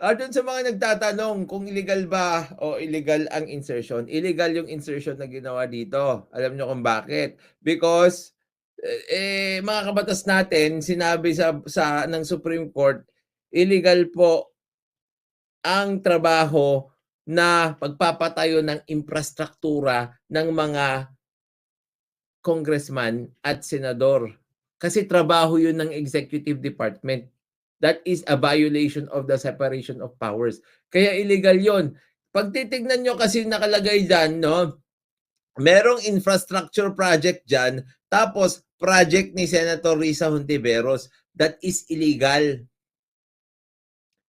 Ah, dun sa mga nagtatanong kung illegal ba o illegal ang insertion. Illegal yung insertion na ginawa dito. Alam nyo kung bakit? Because eh, eh, mga kabatas natin, sinabi sa, sa ng Supreme Court, illegal po ang trabaho na pagpapatayo ng infrastruktura ng mga congressman at senador. Kasi trabaho yun ng executive department. That is a violation of the separation of powers. Kaya illegal yon. Pag titignan nyo kasi nakalagay dyan, no, merong infrastructure project dyan, tapos project ni Senator Risa Hontiveros. That is illegal.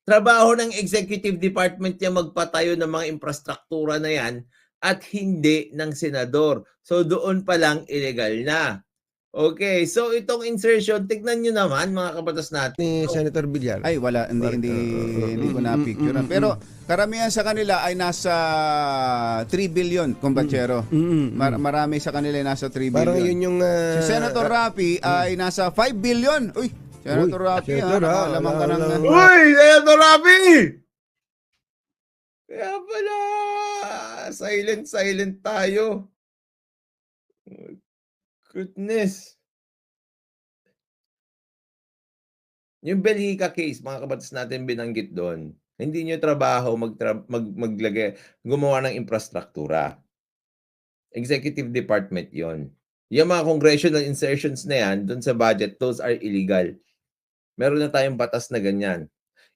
Trabaho ng executive department niya magpatayo ng mga infrastruktura na yan at hindi ng senador. So doon pa lang illegal na. Okay, so itong insertion, tignan nyo naman mga kabatas natin. ni Senator Villar. Ay, wala. Hindi, hindi, uh, hindi ko mm, na-picture. mm, mm, Pero karamihan sa kanila ay nasa 3 billion, kumbachero. Mm, mm, Mar- marami sa kanila ay nasa 3 Parang billion. yun yung... ah, Si Senator Rapi ay nasa 5 billion. Uy, Senator Senator, ha, ah, nakalamang ka wala- ng... wala- Uy, Senator Rafi! Kaya pala, silent, silent tayo. Goodness. Yung Belgica case, mga kabatas natin binanggit doon, hindi nyo trabaho magtra- mag, maglagay, gumawa ng infrastruktura. Executive Department yon. Yung mga congressional insertions na yan, doon sa budget, those are illegal. Meron na tayong batas na ganyan.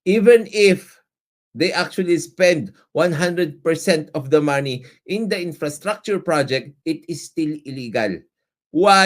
Even if they actually spend 100% of the money in the infrastructure project, it is still illegal. Why?